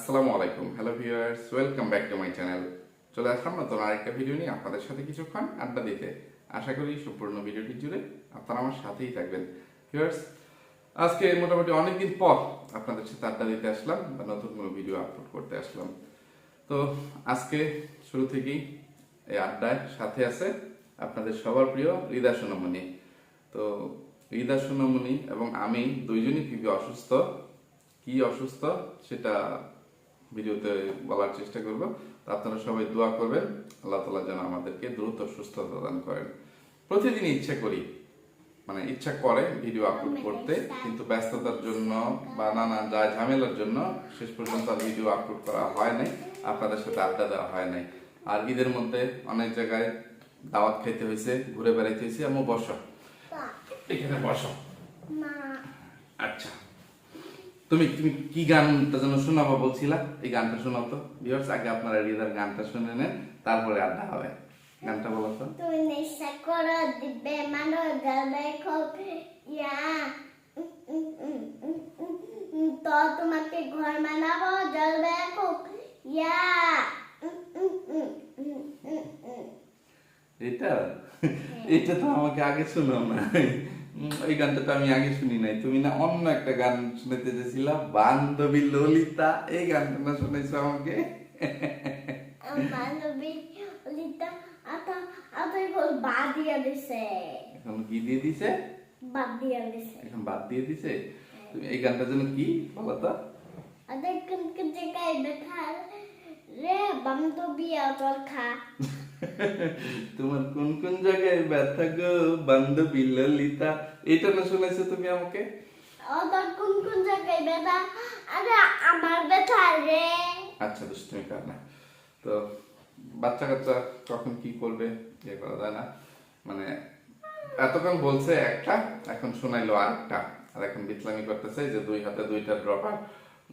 আসসালামু আলাইকুম। Hello viewers welcome back to my channel চলে আসলাম নতুন আরেকটা ভিডিও নিয়ে আপনাদের সাথে কিছুক্ষণ আড্ডা দিতে। আশা করি সম্পূর্ণ ভিডিওটি জুড়ে আপনারা আমার সাথেই থাকবেন। ভিউয়ার্স আজকে মোটামুটি অনেকদিন পর আপনাদের সাথে আড্ডা দিতে আসলাম বা নতুন কোনো ভিডিও আপলোড করতে আসলাম। তো আজকে শুরু থেকেই এই আড্ডায় সাথে আছে আপনাদের সবার প্রিয় রিদা সোনামণি। তো রিদা সোনামণি এবং আমি দুইজনই খুবই অসুস্থ। কি অসুস্থ সেটা ভিডিওতে বলার চেষ্টা করব। তো আপনারা সবাই দোয়া করবেন। আল্লাহ তালা যেন আমাদেরকে দ্রুত সুস্থতা দান করেন। প্রতিদিন ইচ্ছা করি মানে ইচ্ছা করে ভিডিও আপলোড করতে কিন্তু ব্যস্ততার জন্য বা নানা যায় ঝামেলার জন্য শেষ পর্যন্ত আর ভিডিও আপলোড করা হয় নাই। আপনাদের সাথে আড্ডা দেওয়া হয় নাই। আর ঈদের মধ্যে অনেক জায়গায় দাওয়াত খাইতে হয়েছে ঘুরে বেড়াইতে হয়েছে এমন বসো। এখানে বসো। আচ্ছা। তুমি তুমি কি গানটা যেন শোনাবো বলছিলা? এই গানটা শোনাও তো। ভিউয়ার্স আগে আপনারা রিদার গানটা শুনে নেন তারপরে আড্ডা হবে। গানটা বলো তো। তুই নেশা করে দিবে মানুষ গাবে খুব ইয়া। তো তোমাকে ঘর বানাবো জ্বলবে খুব ইয়া। এটা? এটা তো আমাকে আগে শোনো না এই গানটা তো আমি আগে শুনি নাই। তুমি না অন্য একটা গান শুনতে চেয়েছিলা? বান্ধবী ললিতা। এই গানটা না শুনেছো আমাকে? বান্ধবী আতা বল বাদ দিয়া দিছে। এখন কি দিয়ে দিছে? বাদ দিয়া দিছে। এখন বাদ দিয়ে দিছে? তুমি এই গানটা যেন কি বলো তো? আতাই কোন কোন জায়গায় দেখা রে বান্ধবী আতর খা তোমার কোন কোন জায়গায় ব্যথা গো বান্ধবী ললিতা এটা না শুনেছো তুমি আমাকে? আতর কোন কোন জায়গায় ব্যথা? আরে আমার ব্যথা রে। আচ্ছা দুষ্টুমি কর না। তো বাচ্চা কাচ্চা কখন কি করবে? ইয়ে করা যায় না। মানে এতক্ষণ বলছে একটা এখন শোনাইলো আরেকটা। আর এখন বিতলামি করতেছে যে দুই হাতে দুইটা ড্রপার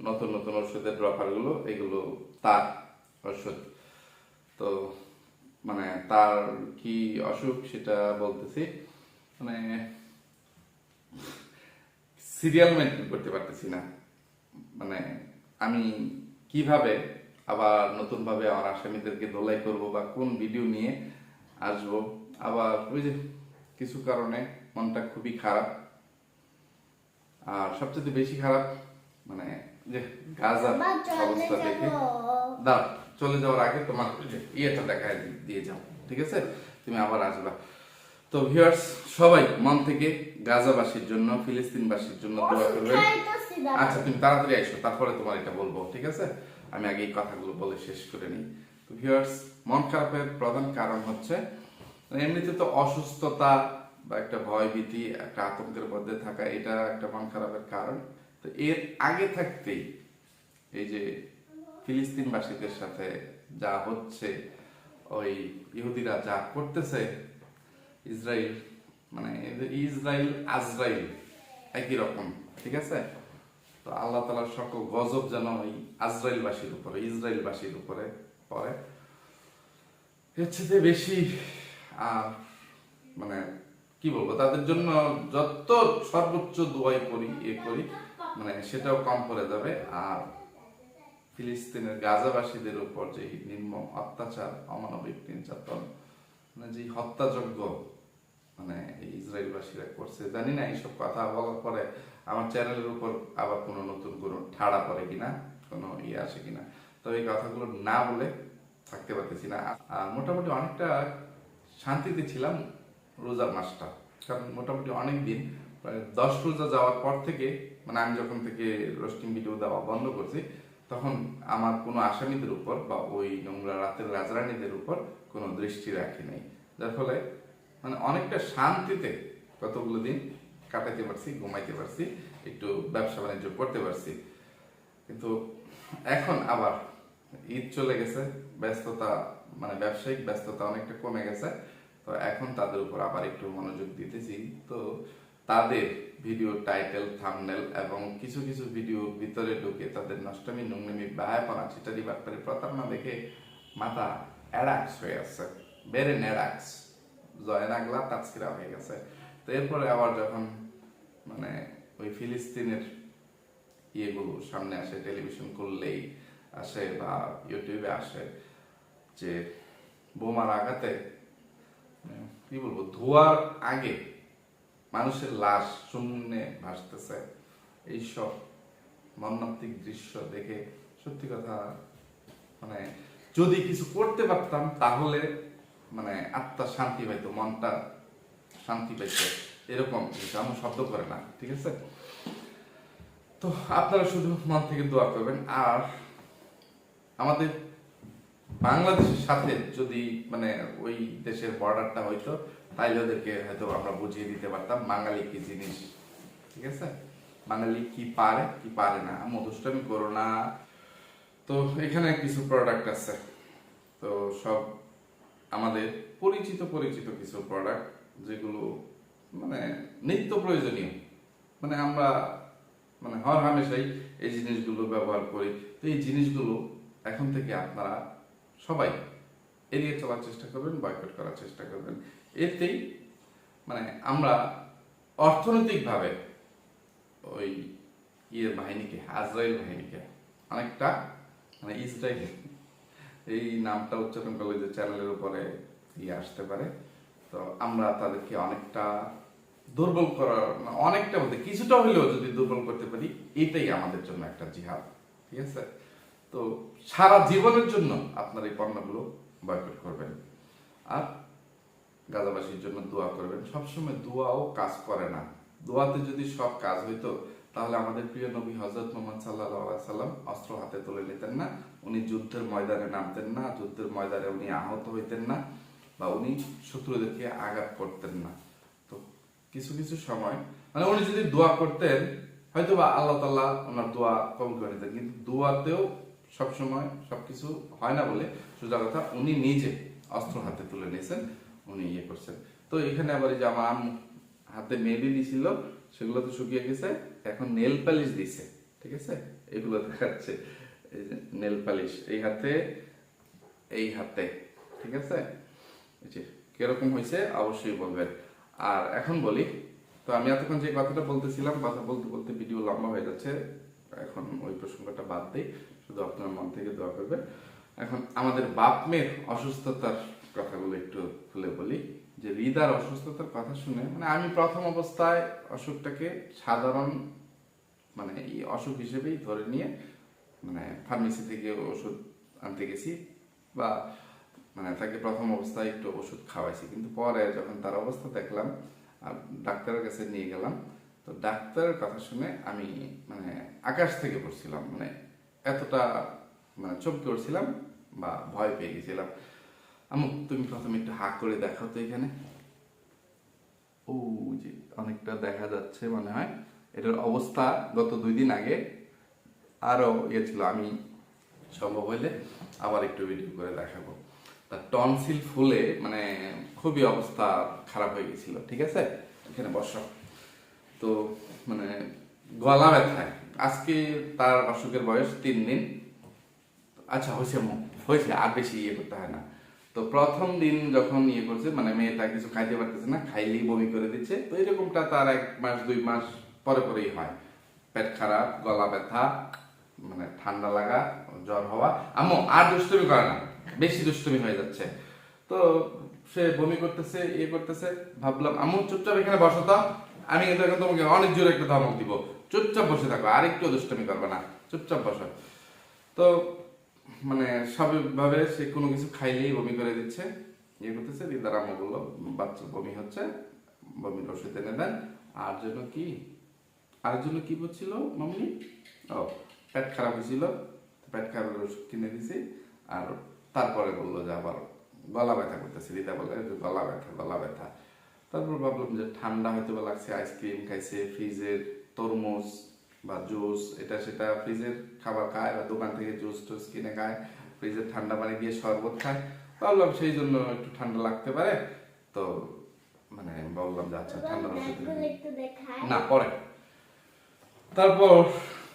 নতুন নতুন ওষুধের ড্রপারগুলো এগুলো তার ওষুধ তো মানে তার কি অসুখ সেটা বলতেছি। মানে সিরিয়াল মেনটেন করতে পারতেছি না। মানে আমি কীভাবে আবার নতুন ভাবে আমার আসামিদেরকে ধোলাই করব বা কোন ভিডিও নিয়ে আসব? আবার ওই যে কিছু কারণে মনটা খুবই খারাপ। আর সবচেয়ে বেশি খারাপ মানে যে গাজার অবস্থা দেখে দাও চলে যাওয়ার আগে তোমার ইয়েটা দেখা দিয়ে যাও ঠিক আছে? তুমি আবার আসবা। তো ভিউয়ার্স সবাই মন থেকে গাজাবাসীর জন্য ফিলিস্তিনবাসীর জন্য দোয়া করবেন। আচ্ছা তুমি তাড়াতাড়ি আইসো তারপরে তোমার এটা বলব ঠিক আছে? আমি আগে এই কথাগুলো বলে শেষ করে নিই। তো ভিউয়ার্স মন খারাপের প্রধান কারণ হচ্ছে মানে এমনিতে তো অসুস্থতা বা একটা ভয় ভীতি একটা আতঙ্কের মধ্যে থাকা এটা একটা মন খারাপের কারণ। তো এর আগে থাকতেই এই যে ফিলিস্তিনবাসীদের সাথে যা হচ্ছে, ওই ইহুদিরা যা করতেছে ইসরায়েল মানে ইসরায়েল আজরাইল একই রকম, ঠিক আছে? তো আল্লাহ তালার সকল গজব যেন ওই আজরাইলবাসীর উপরে ইসরায়েলবাসীর উপরে পড়ে। এর চেয়ে বেশি, আর মানে কি বলব, তাদের জন্য যত সর্বোচ্চ দোয়াই করি, এ করি মানে সেটাও কম পড়ে যাবে। আর ফিলিস্তিনের গাজাবাসীদের উপর যে নির্মম অত্যাচার, অমানবিক নির্যাতন মানে যে হত্যাযজ্ঞ মানে ইসরায়েলবাসীরা করছে, জানি না এইসব কথা বলার পরে আমার চ্যানেলের উপর আবার কোনো নতুন কোনো ঠাড়া পড়ে কিনা, কোনো ইয়ে আসে কিনা। তবে এই কথাগুলো না বলে থাকতে পারতেছি না। মোটামুটি অনেকটা শান্তিতে ছিলাম রোজার মাসটা। কারণ মোটামুটি অনেক দিন, প্রায় দশ রোজা যাওয়ার পর থেকে মানে আমি যখন থেকে রোস্টিং ভিডিও দেওয়া বন্ধ করছি তখন আমার কোনো আসামিদের উপর বা ওই নোংরা রাতের রাজরানীদের উপর কোনো দৃষ্টি রাখি নাই। যার ফলে মানে অনেকটা শান্তিতে কতগুলো দিন কাটাতে পারছি, ঘুমাইতে পারছি, একটু ব্যবসা বাণিজ্য করতে পারছি। কিন্তু এখন আবার ঈদ চলে গেছে, ব্যস্ততা মানে ব্যবসায়িক ব্যস্ততা অনেকটা কমে গেছে। তো এখন তাদের উপর আবার একটু মনোযোগ দিতেছি। তো তাদের ভিডিও টাইটেল থামনেল এবং কিছু কিছু ভিডিও ভিতরে ঢুকে তাদের নষ্টমী নোংনামি বায়াপনা চিটারি বাটপারি প্রতারণা দেখে মাথা অ্যাডাক্স হয়ে আছে বেড়ে নেডাক্স জয়নাগলা তাৎকিরা হয়ে গেছে। তো এরপরে আবার যখন মানে ওই ফিলিস্তিনের ইয়েগুলো সামনে আসে, টেলিভিশন করলেই আসে বা ইউটিউবে আসে যে বোমার আঘাতে কি বলব, ধোয়ার আগে মানুষের লাশ শূন্যে ভাসতেছে। এইসব মর্মান্তিক দৃশ্য দেখে সত্যি কথা মানে যদি কিছু করতে পারতাম, তাহলে মানে আত্মা শান্তি পাইতো, মনটা শান্তি পাইতো। এরকম আমার শব্দ করে না, ঠিক আছে? তো আপনারা শুধু মন থেকে দোয়া করবেন। আর আমাদের বাংলাদেশের সাথে যদি মানে ওই দেশের বর্ডারটা হইতো তাইলে ওদেরকে হয়তো আমরা বুঝিয়ে দিতে পারতাম বাঙালি কি জিনিস, ঠিক আছে? বাঙালি কি পারে কি পারে না। মধুষ্টমী করো না। তো এখানে কিছু প্রোডাক্ট আছে। তো সব আমাদের পরিচিত পরিচিত কিছু প্রোডাক্ট যেগুলো মানে নিত্য প্রয়োজনীয়। মানে আমরা মানে হর হামেশাই এই জিনিসগুলো ব্যবহার করি। তো এই জিনিসগুলো এখন থেকে আপনারা সবাই এড়িয়ে চলার চেষ্টা করবেন বয়কট করার চেষ্টা করবেন। এতেই মানে আমরা অর্থনৈতিকভাবে ওই ইয়ে বাহিনীকে, আজরাইল বাহিনীকে অনেকটা মানে ইসরায়েল এই নামটা উচ্চারণ করলে যে চ্যানেলের উপরে ইয়ে আসতে পারে। তো আমরা তাদেরকে অনেকটা দুর্বল করার মানে অনেকটা বলতে কিছুটা হলেও যদি দুর্বল করতে পারি, এটাই আমাদের জন্য একটা জিহাদ, ঠিক আছে? তো সারা জীবনের জন্য আপনার এই পণ্যগুলো বয়কট করবেন। আর গাজাবাসীর জন্য দোয়া করবেন। সবসময় দোয়াও কাজ করে না। দোয়াতে যদি সব কাজ হইতো, তাহলে আমাদের প্রিয় নবী হজরত মোহাম্মদ সাল্লাহ সাল্লাম অস্ত্র হাতে তুলে নিতেন না। উনি যুদ্ধের ময়দানে নামতেন না, যুদ্ধের ময়দানে উনি আহত হইতেন না বা উনি শত্রুদেরকে আঘাত করতেন না। তো কিছু কিছু সময় মানে উনি যদি দোয়া করতেন হয়তো বা আল্লাহ তাল্লাহ ওনার দোয়া কম করে নিতেন। কিন্তু দোয়াতেও সবসময় সবকিছু হয় না বলে সোজা কথা, উনি নিজে অস্ত্র হাতে তুলে নিয়েছেন। উনি ইয়ে করছেন। তো এখানে আবার এই যে আমার আম্মু হাতে মেহেদি দিছিল সেগুলো তো শুকিয়ে গেছে, এখন নেল পালিশ দিছে, ঠিক আছে? এগুলো দেখাচ্ছে। এই যে নেল পালিশ, এই হাতে এই হাতে, ঠিক আছে? যে কীরকম হয়েছে অবশ্যই বলবেন। আর এখন বলি, তো আমি এতক্ষণ যে কথাটা বলতেছিলাম, কথা বলতে বলতে ভিডিও লম্বা হয়ে যাচ্ছে, এখন ওই প্রসঙ্গটা বাদ দিই, শুধু আপনার মন থেকে দোয়া করবেন। এখন আমাদের বাপ মেয়ের অসুস্থতার কথাগুলো একটু খুলে বলি। যে হৃদার অসুস্থতার কথা শুনে মানে আমি প্রথম অবস্থায় অসুখটাকে সাধারণ মানে এই অসুখ হিসেবেই ধরে নিয়ে মানে ফার্মেসি থেকে ওষুধ আনতে গেছি বা মানে তাকে প্রথম অবস্থায় একটু ওষুধ খাওয়াইছি। কিন্তু পরে যখন তার অবস্থা দেখলাম আর ডাক্তারের কাছে নিয়ে গেলাম, তো ডাক্তারের কথা শুনে আমি মানে আকাশ থেকে পড়ছিলাম। মানে এতটা মানে চমকে উঠছিলাম বা ভয় পেয়ে গেছিলাম। আমু তুমি প্রথমে একটু হাক করে দেখাও তো এখানে। ও যে অনেকটা দেখা যাচ্ছে মনে হয়। এটার অবস্থা গত দুই দিন আগে আরও ইয়ে ছিল, আমি সম্ভব হইলে আবার একটু ভিডিও করে দেখাবো। তার টনসিল ফুলে মানে খুবই অবস্থা খারাপ হয়ে গেছিল, ঠিক আছে? এখানে বসো। তো মানে গলা ব্যথায় আজকে তার অসুখের বয়স তিন দিন। আচ্ছা হয়েছে হয়েছে, আর বেশি ইয়ে করতে হয় না। তো প্রথম দিন যখন ইয়ে করছে মানে মেয়েটা কিছু খাইতে পারতেছে না, খাইলেই বমি করে দিচ্ছে। তো এরকমটা তার এক মাস, দুই মাস পরে পরেই হয়। পেট খারাপ, গলা ব্যথা মানে ঠান্ডা লাগা, জ্বর হওয়া। আম্মু, আর দুষ্টুমি করে না, বেশি দুষ্টুমি হয়ে যাচ্ছে। তো সে বমি করতেছে ইয়ে করতেছে, ভাবলাম, আম্মু, চুপচাপ এখানে বসো তো। আমি কিন্তু এখন তোমাকে অনেক জোরে একটা ধমক দিব। চুপচাপ বসে থাকো, আর একটু দুষ্টুমি করবে না। চুপচাপ বসো। তো মানে স্বাভাবিকভাবে সে কোনো কিছু খাইলেই বমি করে দিচ্ছে। ইয়ে করতেছে দিদার আম্মু বলল বাচ্চা বমি হচ্ছে, বমির ওষুধ এনে দেন। আর জন্য কি, আর জন্য কি বলছিল মামনি? ও, পেট খারাপ হয়েছিল, পেট খারাপের ওষুধ কিনে দিছি। আর তারপরে বলল যে আবার গলা ব্যথা করতেছে দিদা বলে গলা ব্যথা গলা ব্যথা। তারপর ভাবলাম যে ঠান্ডা হয়তো বা লাগছে, আইসক্রিম খাইছে, ফ্রিজের তরমুজ বা জুস এটা সেটা ফ্রিজের খাবার খায় বা দোকান থেকে জুস টুস কিনে খায় ফ্রিজের ঠান্ডা পানি দিয়ে শরবত খায়। ভাবলাম সেই জন্য একটু ঠান্ডা লাগতে পারে। তো মানে বললাম যে আচ্ছা ঠান্ডা না পরে। তারপর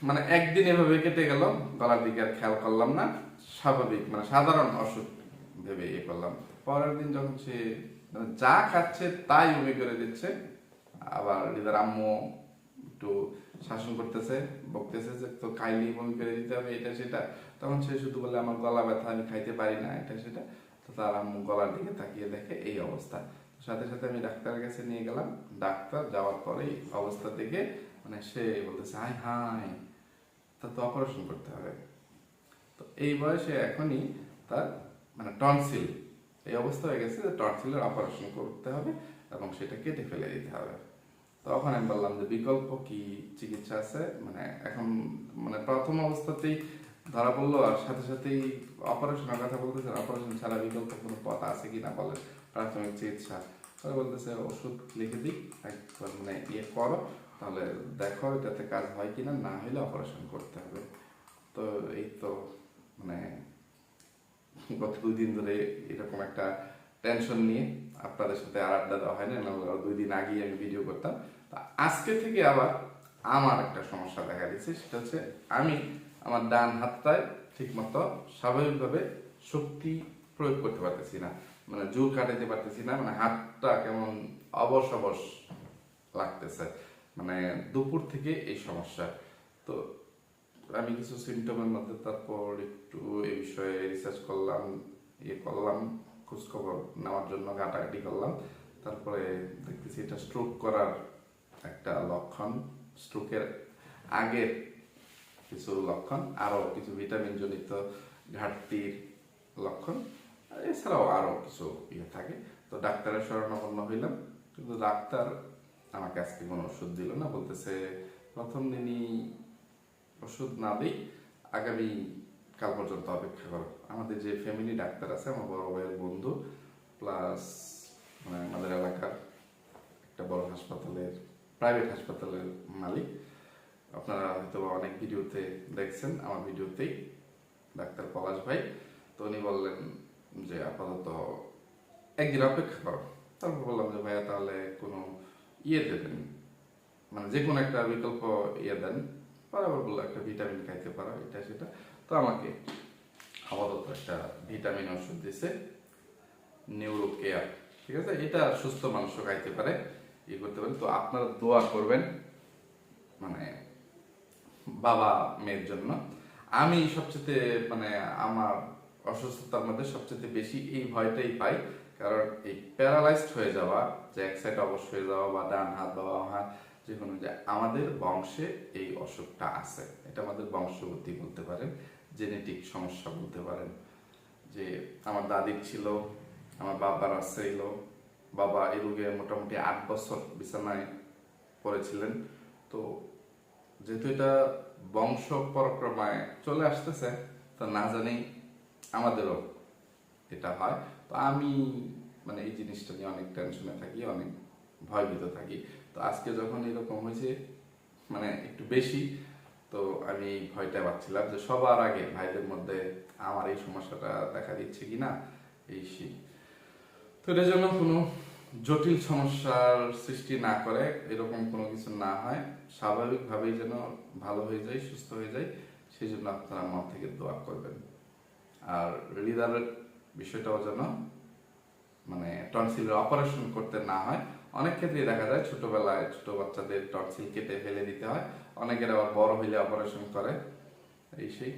মানে একদিন এভাবে কেটে গেল গলার দিকে আর খেয়াল করলাম না। স্বাভাবিক মানে সাধারণ অসুখ ভেবে ইয়ে করলাম। পরের দিন যখন সে মানে যা খাচ্ছে তাই বমি করে দিচ্ছে। আবার এদের আম্মু একটু শাসন করতেছে, বকতেছে যে, তো খাইলেই বমি করে দিতে হবে, এটা সেটা। তখন সে শুধু বলে, আমার গলা ব্যথা, আমি খাইতে পারি না, এটা সেটা। তো তার আম্মু গলার দিকে তাকিয়ে দেখে এই অবস্থা। সাথে সাথে আমি ডাক্তারের কাছে নিয়ে গেলাম। ডাক্তার যাওয়ার পরেই অবস্থা দেখে মানে সে বলতেছে হাই হাই তা তো অপারেশন করতে হবে। তো এই বয়সে এখনই তার মানে টনসিল, এই অবস্থা হয়ে গেছে যে, টনসিলের অপারেশন করতে হবে এবং সেটা কেটে ফেলে দিতে হবে। তখন আমি বললাম যে বিকল্প কি চিকিৎসা আছে? মানে এখন মানে প্রথম অবস্থাতেই ধরা পড়ল আর সাথে সাথেই অপারেশনের কথা বলতেছে অপারেশন ছাড়া বিকল্প কোনো পথ আছে কিনা বলেন প্রাথমিক চিকিৎসা। পরে বলতেছে, ওষুধ লিখে দিই, একবার মানে ইয়ে করো, তাহলে দেখো এটাতে কাজ হয় কিনা, না হলে অপারেশন করতে হবে। তো এই তো মানে গত দুই দিন ধরে এরকম একটা টেনশন নিয়ে আপনাদের সাথে আর আড্ডা দেওয়া হয় না দুই দিন আগেই আমি ভিডিও করতাম। তা আজকে থেকে আবার আমার একটা সমস্যা দেখা দিচ্ছে, সেটা হচ্ছে আমি আমার ডান হাতটায় ঠিকমতো স্বাভাবিকভাবে শক্তি প্রয়োগ করতে পারতেছি না মানে জোর কাটাইতে পারতেছি না মানে হাতটা কেমন অবশ অবশ লাগতেছে মানে দুপুর থেকে এই সমস্যা। তো আমি কিছু সিমটমের মধ্যে তারপর একটু এই বিষয়ে রিসার্চ করলাম ইয়ে করলাম। খোঁজখবর নেওয়ার জন্য ঘাটাঘাটি করলাম। তারপরে দেখতেছি এটা স্ট্রোক করার একটা লক্ষণ। স্ট্রোকের আগের কিছু লক্ষণ, আরও কিছু ভিটামিন জনিত ঘাটতির লক্ষণ। এছাড়াও আরও কিছু ইয়ে থাকে। তো ডাক্তারের শরণাপন্ন হইলাম। কিন্তু ডাক্তার আমাকে আজকে কোনো ওষুধ দিল না, বলতেছে, প্রথম দিনই ওষুধ না দিই, আগামী কাল পর্যন্ত অপেক্ষা করো। আমাদের যে ফ্যামিলি ডাক্তার আছে, আমার বড় ভাইয়ের বন্ধু প্লাস মানে আমাদের এলাকার একটা বড় হাসপাতালের প্রাইভেট হাসপাতালের মালিক। আপনারা হয়তো অনেক ভিডিওতে দেখছেন, আমার ভিডিওতেই ডাক্তার পলাশ ভাই। তো উনি বললেন যে, আপাতত একদিন অপেক্ষা করো। তারপর বললাম যে, ভাইয়া, তাহলে কোনো ইয়ে দেবেন মানে যে কোনো একটা বিকল্প ইয়ে দেন। বরাবর বলল, একটা ভিটামিন খাইতে পারো, এটা সেটা। তো আমাকে আপাতত একটা ভিটামিন ওষুধ দিছে নিউরো কেয়ার ঠিক আছে? এটা সুস্থ মানুষও খাইতে পারে, ই করতে পারে। তো আপনারা দোয়া করবেন মানে বাবা মেয়ের জন্য। আমি সবচেয়ে মানে আমার অসুস্থতার মধ্যে সবচেয়ে বেশি এই ভয়টাই পাই, কারণ এই প্যারালাইজড হয়ে যাওয়া, যে এক সাইড অবশ হয়ে যাওয়া, বা ডান হাত, বা বাম হাত, যে কোনো যে আমাদের বংশে এই অসুখটা আছে। এটা আমাদের বংশগতি বলতে পারেন। জেনেটিক সমস্যা বলতে পারেন। যে আমার দাদির ছিল, আমার বাবার ছিল বাবা এই রোগে মোটামুটি আট বছর বিছানায় পড়েছিলেন। তো যেহেতু এটা বংশ পরক্রমায় চলে আসতেছে, তা না জানি আমাদেরও এটা হয়। তো আমি মানে এই জিনিসটা নিয়ে অনেক টেনশনে থাকি, অনেক ভয়ভীত থাকি। তো আজকে যখন এরকম হয়েছে মানে একটু বেশি তো আমি ভয়টা পাচ্ছিলাম যে সবার আগে ভাইদের মধ্যে আমার এই সমস্যাটা দেখা দিচ্ছে কিনা, এই সেই। তো এটার জন্য কোনো জটিল সমস্যার সৃষ্টি না করে এরকম কোনো কিছু না হয়। স্বাভাবিকভাবেই যেন ভালো হয়ে যায়, সুস্থ হয়ে যায়, সেই জন্য আপনারা মন থেকে দোয়া করবেন। আর হৃদয়ের বিষয়টাও যেন মানে টনসিলের অপারেশন করতে না হয়। অনেক ক্ষেত্রে দেখা যায় ছোটবেলায় ছোট বাচ্চাদের টনসিল কেটে ফেলে দিতে হয়। অনেকের আবার বড় হইলে অপারেশন করে। এই সেই।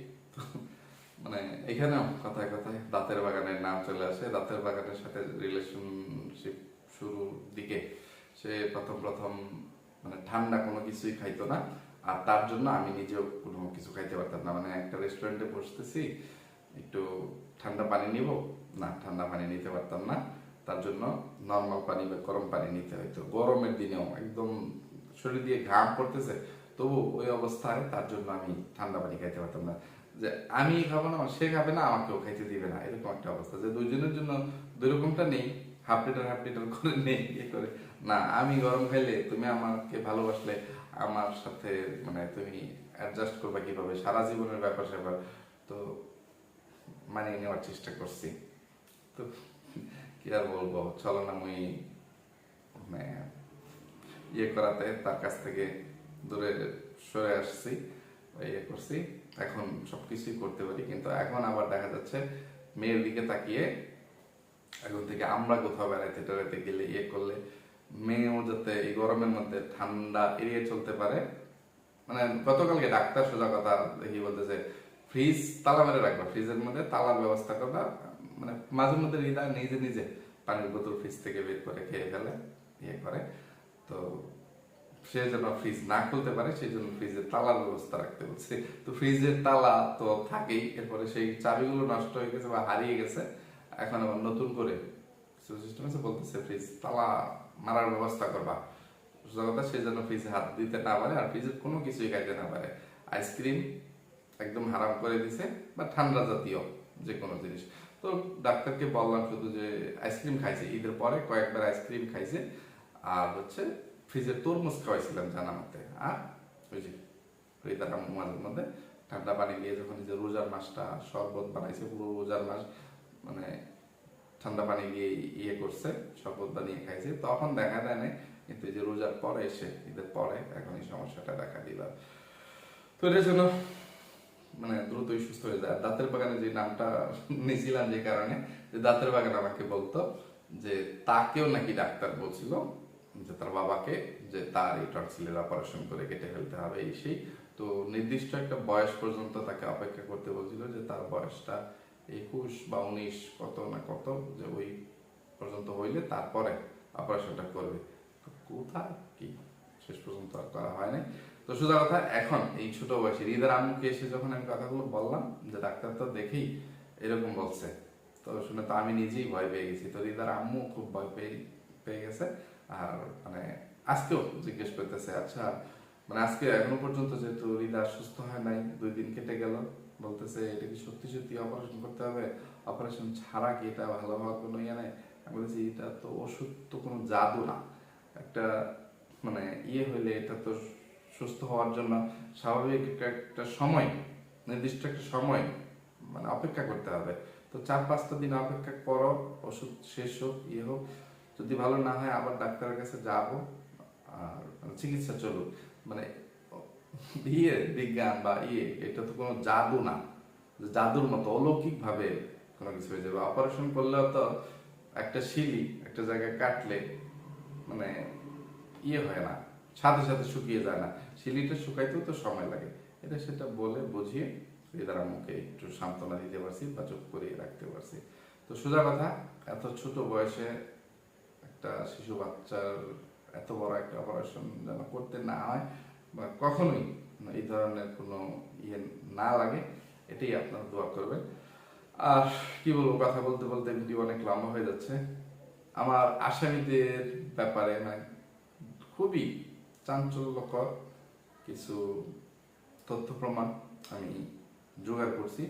মানে এখানেও কথায় কথায় দাঁতের বাগানের নাম চলে আসে। দাঁতের বাগানের সাথে রিলেশনশিপ শুরুর দিকে সে প্রথম প্রথম মানে ঠান্ডা কোনো কিছুই খাইতো না। আর তার জন্য আমি নিজেও কোনো কিছু খাইতে পারতাম না। মানে একটা রেস্টুরেন্টে বসতেছি, একটু ঠান্ডা পানি নিব। না, ঠান্ডা পানি নিতে পারতাম না। তার জন্য নর্মাল পানি বা গরম পানি নিতে হইতো। গরমের দিনেও একদম শরীর দিয়ে ঘাম পড়তেছে। তবু ওই অবস্থায় তার জন্য আমি ঠান্ডা পানি খাইতে পারতাম না। যে আমি খাব না, সে খাবে না, আমাকেও খাইতে দিবে না, এরকম একটা অবস্থা। যে দুইজনের জন্য দুই রকমটা নেই, হাফ লিটার হাফ লিটার করে নেই ইয়ে করে। না, আমি গরম খাইলে তুমি আমাকে ভালোবাসলে, আমার সাথে মানে তুমি অ্যাডজাস্ট করবে কীভাবে? সারা জীবনের ব্যাপার স্যাপার। তো মানিয়ে নেওয়ার চেষ্টা করছি। তো কি আর বলব? চলো না মুই মানে ইয়ে করাতে, তার কাছ থেকে দূরে সরে আসছি ইয়ে করছি। এখন সবকিছুই করতে পারি, কিন্তু এখন আবার দেখা যাচ্ছে মেয়ের দিকে তাকিয়ে এখন থেকে আমরা কোথাও বেড়াইতে টেড়াইতে গেলে ইয়ে করলে মেয়েও যাতে এই গরমের মধ্যে ঠান্ডা এড়িয়ে চলতে পারে। মানে গতকালকে ডাক্তার সোজা কথা দেখি বলতেছে, ফ্রিজ তালা মেরে রাখবা, ফ্রিজের মধ্যে তালার ব্যবস্থা করবা মানে মাঝে মধ্যে হৃদা নিজে নিজে পানির বোতল ফ্রিজ থেকে বের করে খেয়ে ফেলে ইয়ে করে। তো সে যেন ফ্রিজ না খুলতে পারে, সেই জন্য ফ্রিজের তালার ব্যবস্থা রাখতে বলছে। তো ফ্রিজের তালা তো থাকেই, এরপরে সেই চাবিগুলো নষ্ট হয়ে গেছে বা হারিয়ে গেছে, এখন আবার নতুন করে সিস্টেম আছে, বলতেছে ফ্রিজ তালা মারার ব্যবস্থা করবা। কথা সেই জন্য ফ্রিজে হাত দিতে না পারে আর ফ্রিজের কোনো কিছুই খাইতে না পারে। আইসক্রিম একদম হারাম করে দিছে, বা ঠান্ডা জাতীয় যে কোনো জিনিস। তো ডাক্তারকে বললাম শুধু যে আইসক্রিম খাইছে, ঈদের পরে কয়েকবার আইসক্রিম খাইছে, আর হচ্ছে ফ্রিজের তরমুজ খাওয়াইছিলাম জানা মতে আর ওই যে রিতার আম্মু মাঝে মধ্যে ঠান্ডা পানি দিয়ে যখন যে রোজার মাসটা শরবত বানাইছে, পুরো রোজার মাস মানে ঠান্ডা পানি দিয়ে ইয়ে করছে শরবত বানিয়ে খাইছে, তখন দেখা দেয় না কিন্তু যে রোজার পরে এসে, ঈদের পরে এখন এই সমস্যাটা দেখা দিল। তো এটার জন্য মানে দ্রুতই সুস্থ হয়ে যায়। দাঁতের বাগানে যে নামটা নিয়েছিলাম যে কারণে, যে দাঁতের বাগান আমাকে বলতো যে তাকেও নাকি ডাক্তার বলছিল যে তার বাবাকে, যে তার এই টনসিলের অপারেশন করে কেটে ফেলতে হবে, এই সেই। তো নির্দিষ্ট একটা বয়স পর্যন্ত তাকে অপেক্ষা করতে বলছিল যে তার বয়সটা একুশ বা উনিশ কত না কত, যে ওই পর্যন্ত হইলে তারপরে অপারেশনটা করবে। তো কোথায় কি? শেষ পর্যন্ত আর করা হয় নাই। তো সোজা কথা, এখন এই ছোট বয়সে হৃদের আম্মুকে এসে যখন আমি কথাগুলো বললাম, যে ডাক্তার তো দেখেই এরকম বলছে। তো শুনে তো আমি নিজেই ভয় পেয়ে গেছি। তো হৃদার আম্মু খুব ভয় পেয়ে পেয়ে গেছে। আর মানে আজকেও জিজ্ঞেস করতেছে আচ্ছা মানে আজকে এখনও পর্যন্ত যেহেতু হৃদা সুস্থ হয় নাই, দুই দিন কেটে গেল, বলতেছে, এটা কি সত্যি সত্যি অপারেশন করতে হবে? অপারেশন ছাড়া কি এটা ভালো হওয়ার কোনো ইয়ে নেই? আমি বলেছি এটা তো ওষুধ তো কোনো জাদু না। একটা মানে ইয়ে হইলে এটা তো সুস্থ হওয়ার জন্য স্বাভাবিক একটা সময়, নির্দিষ্ট একটা সময় মানে অপেক্ষা করতে হবে। তো চার পাঁচটা দিন অপেক্ষা করো, ওষুধ শেষ হোক ইয়ে হোক যদি ভালো না হয়, আবার ডাক্তারের কাছে যাব। আর মানে চিকিৎসা চলুক। মানে ইয়ে বিজ্ঞান বা ইয়ে এটা তো কোনো জাদু না। জাদুর মতো, অলৌকিকভাবে কোনো কিছু হয়ে যাবে। অপারেশন করলেও তো একটা শিলি, একটা জায়গায় কাটলে মানে ইয়ে হয় না, সাথে সাথে শুকিয়ে যায় না। শিলিটা শুকাইতেও তো সময় লাগে। এটা সেটা বলে, বুঝিয়ে হৃদার মুখে একটু সান্ত্বনা দিতে পারছি বা চুপ করিয়ে রাখতে পারছি। তো সোজা কথা, এত ছোট বয়সে একটা শিশু বাচ্চার এত বড় একটা অপারেশন যেন করতে না হয় বা কখনোই এই ধরনের কোনো ইয়ে না লাগে, এটাই আপনারা দোয়া করবেন। আর কি বলব, কথা বলতে বলতে ভিডিও অনেক লম্বা হয়ে যাচ্ছে। আমার আসামিদের ব্যাপারে মানে খুবই চাঞ্চল্যকর কিছু তথ্য প্রমাণ আমি জোগাড় করছি।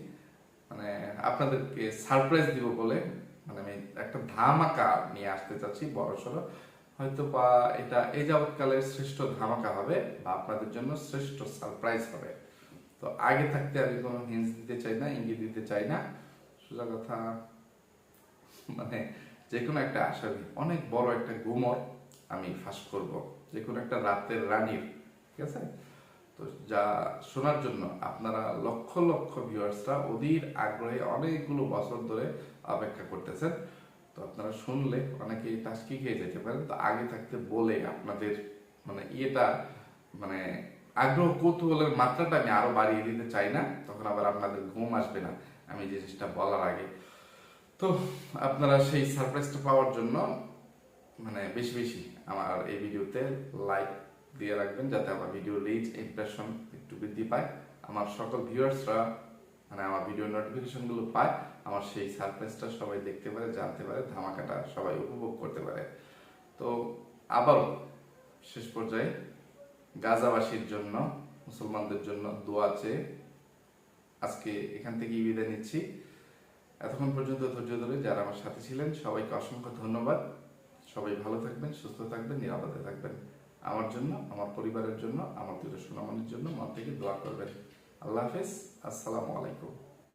মানে আপনাদেরকে সারপ্রাইজ দিব বলে মানে আমি একটা ধামাকা নিয়ে আসতে চাচ্ছি, বড় সড়ো। হয়তো বা এটা এই যাবৎকালের শ্রেষ্ঠ ধামাকা হবে বা আপনাদের জন্য শ্রেষ্ঠ সারপ্রাইজ হবে। তো আগে থাকতে আমি কোনো হিন্স দিতে চাই না, ইঙ্গিত দিতে চাই না। সোজা কথা মানে যে কোনো একটা আসামি, অনেক বড় একটা গুমর আমি ফাঁস করব। যে কোনো একটা রাতের রানীর, ঠিক আছে? তো যা শোনার জন্য আপনারা লক্ষ লক্ষ ভিউয়ার্সরা অধীর আগ্রহে অনেকগুলো বছর ধরে অপেক্ষা করতেছেন। তো আপনারা শুনলে অনেকেই টাস্কি খেয়ে যেতে পারেন। তো আগে থাকতে বলে আপনাদের মানে ইয়েটা মানে আগ্রহ কৌতূহলের মাত্রাটা আমি আরও বাড়িয়ে দিতে চাই না। তখন আবার আপনাদের ঘুম আসবে না আমি জিনিসটা বলার আগে। তো আপনারা সেই সারপ্রাইজটা পাওয়ার জন্য মানে বেশি বেশি আমার এই ভিডিওতে লাইক দিয়ে রাখবেন যাতে আমার ভিডিও রিচ ইমপ্রেশন একটু বৃদ্ধি পায়। আমার সকল ভিউয়ার্সরা মানে আমার ভিডিও নোটিফিকেশনগুলো পায়। আমার সেই সারপ্রাইজটা সবাই দেখতে পারে, জানতে পারে, ধামাকাটা সবাই উপভোগ করতে পারে। তো আবারও শেষ পর্যায়ে গাজাবাসীর জন্য, মুসলমানদের জন্য দোয়া চেয়ে আজকে এখান থেকে বিদায় নিচ্ছি। এতক্ষণ পর্যন্ত ধৈর্য ধরে যারা আমার সাথে ছিলেন, সবাইকে অসংখ্য ধন্যবাদ। সবাই ভালো থাকবেন, সুস্থ থাকবেন, নিরাপদে থাকবেন। আমার জন্য, আমার পরিবারের জন্য, আমার দুটো সুনামনির জন্য মন থেকে দোয়া করবেন। আল্লাহ হাফেজ। আসসালামু আলাইকুম।